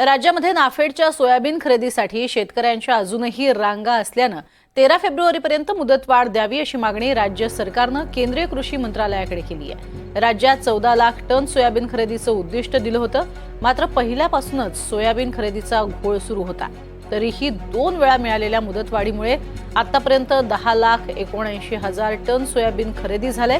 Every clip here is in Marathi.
राज्यामध्ये नाफेडच्या सोयाबीन खरेदीसाठी शेतकऱ्यांच्या अजूनही रांगा असल्यानं तेरा फेब्रुवारीपर्यंत मुदतवाढ द्यावी अशी मागणी राज्य सरकारनं केंद्रीय कृषी मंत्रालयाकडे केली आहे. राज्यात चौदा लाख टन सोयाबीन खरेदीचं उद्दिष्ट दिलं होतं. मात्र पहिल्यापासूनच सोयाबीन खरेदीचा घोळ सुरू होता. तरीही दोन वेळा मिळालेल्या मुदतवाढीमुळे आतापर्यंत दहा लाख एकोणऐंशी हजार टन सोयाबीन खरेदी झाले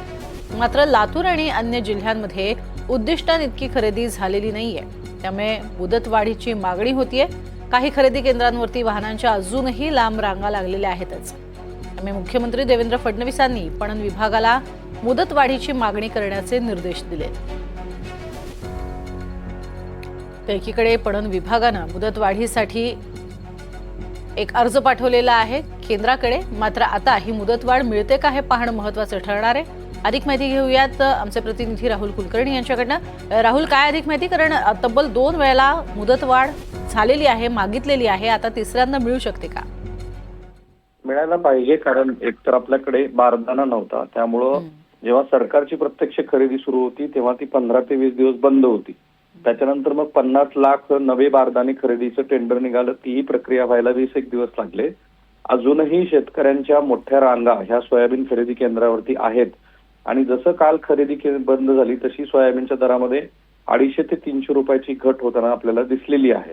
मात्र लातूर आणि अन्य जिल्ह्यांमध्ये उद्दिष्टांइतकी खरेदी झालेली नाहीये. त्यामुळे मुदतवाढीची मागणी होतीये. काही खरेदी केंद्रांवरती वाहनांच्या अजूनही लांब रांगा लागलेल्या आहेतच. त्यामुळे मुख्यमंत्री देवेंद्र फडणवीसांनी पणन विभागाला मुदतवाढीची मागणी करण्याचे निर्देश दिले. तर एकीकडे पणन विभागानं मुदतवाढीसाठी एक अर्ज पाठवलेला आहे. केंद्राकडे मात्र आता ही मुदतवाढ मिळते का हे पाहणं महत्वाचं ठरणार आहे. अधिक माहिती घेऊयात. आमचे प्रतिनिधी राहुल कुलकर्णी यांच्याकडनं. राहुल काय अधिक माहिती? कारण तब्बल दोन वेळेला मुदतवाढ झालेली आहे मागितलेली आहे. आता तिसऱ्यांदा मिळू शकते का? मिळायला पाहिजे कारण एकतर आपल्याकडे बारदाना नव्हता. त्यामुळं जेव्हा सरकारची प्रत्यक्ष खरेदी सुरू होती तेव्हा ती पंधरा ते वीस दिवस बंद होती. त्याच्यानंतर मग पन्नास लाख नवे बारदाने खरेदीचं टेंडर निघालं. तीही प्रक्रिया व्हायला वीस एक दिवस लागले. अजूनही शेतकऱ्यांच्या मोठ्या रांगा ह्या सोयाबीन खरेदी केंद्रावरती आहेत. आणि जसं काल खरेदी के- बंद झाली तशी सोयाबीनच्या दरामध्ये अडीचशे ते तीनशे रुपयाची घट होताना आपल्याला दिसलेली आहे.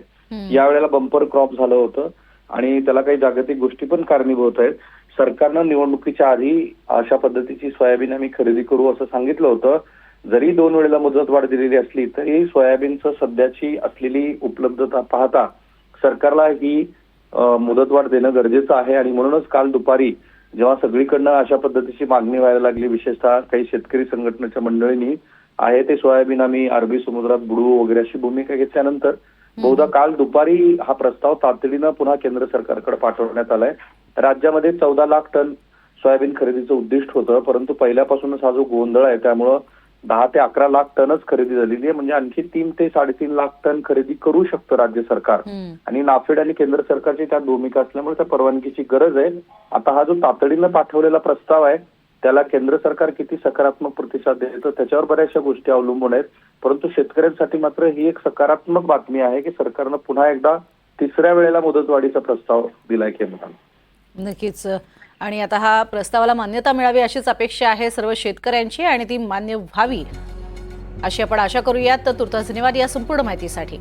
यावेळेला बंपर क्रॉप झालं होतं आणि त्याला काही जागतिक गोष्टी पण कारणीभूत आहेत. सरकारनं निवडणुकीच्या आधी अशा पद्धतीची सोयाबीन आम्ही खरेदी करू असं सांगितलं होतं. जरी दोन वेळेला मुदतवाढ दिलेली असली तरी सोयाबीनचं सध्याची असलेली उपलब्धता पाहता सरकारला ही मुदतवाढ देणं गरजेचं आहे. आणि म्हणूनच काल दुपारी जेव्हा सगळीकडनं अशा पद्धतीची मागणी व्हायला लागली विशेषतः काही शेतकरी संघटनेच्या मंडळींनी आहे ते सोयाबीन आम्ही अरबी समुद्रात बुडवू वगैरे अशी भूमिका घेतल्यानंतर बहुधा काल दुपारी हा प्रस्ताव तातडीनं पुन्हा केंद्र सरकारकडे पाठवण्यात आलाय. राज्यामध्ये चौदा लाख टन सोयाबीन खरेदीचं उद्दिष्ट होतं परंतु पहिल्यापासूनच हा जो गोंधळ आहे त्यामुळं दहा ते अकरा लाख टनच खरेदी झालेली आहे. म्हणजे आणखी तीन ते साडेतीन लाख टन खरेदी करू शकतं राज्य सरकार. आणि नाफेड आणि केंद्र सरकारची त्यात भूमिका असल्यामुळे त्या परवानगीची गरज आहे. आता हा जो तातडीनं पाठवलेला प्रस्ताव आहे त्याला केंद्र सरकार किती सकारात्मक प्रतिसाद देतं त्याच्यावर बऱ्याचशा गोष्टी अवलंबून आहेत. परंतु शेतकऱ्यांसाठी मात्र ही एक सकारात्मक बातमी आहे की सरकारनं पुन्हा एकदा तिसऱ्या वेळेला मुदतवाढीचा प्रस्ताव दिलाय केंद्रानं. नक्कीच. आणि आता हा प्रस्तावाला मान्यता मिळावी अशीच अपेक्षा आहे सर्व शेतकऱ्यांची आणि ती मान्य व्हावी अशी आपण आशा करूयात. तर तुर्तास धन्यवाद या संपूर्ण माहितीसाठी.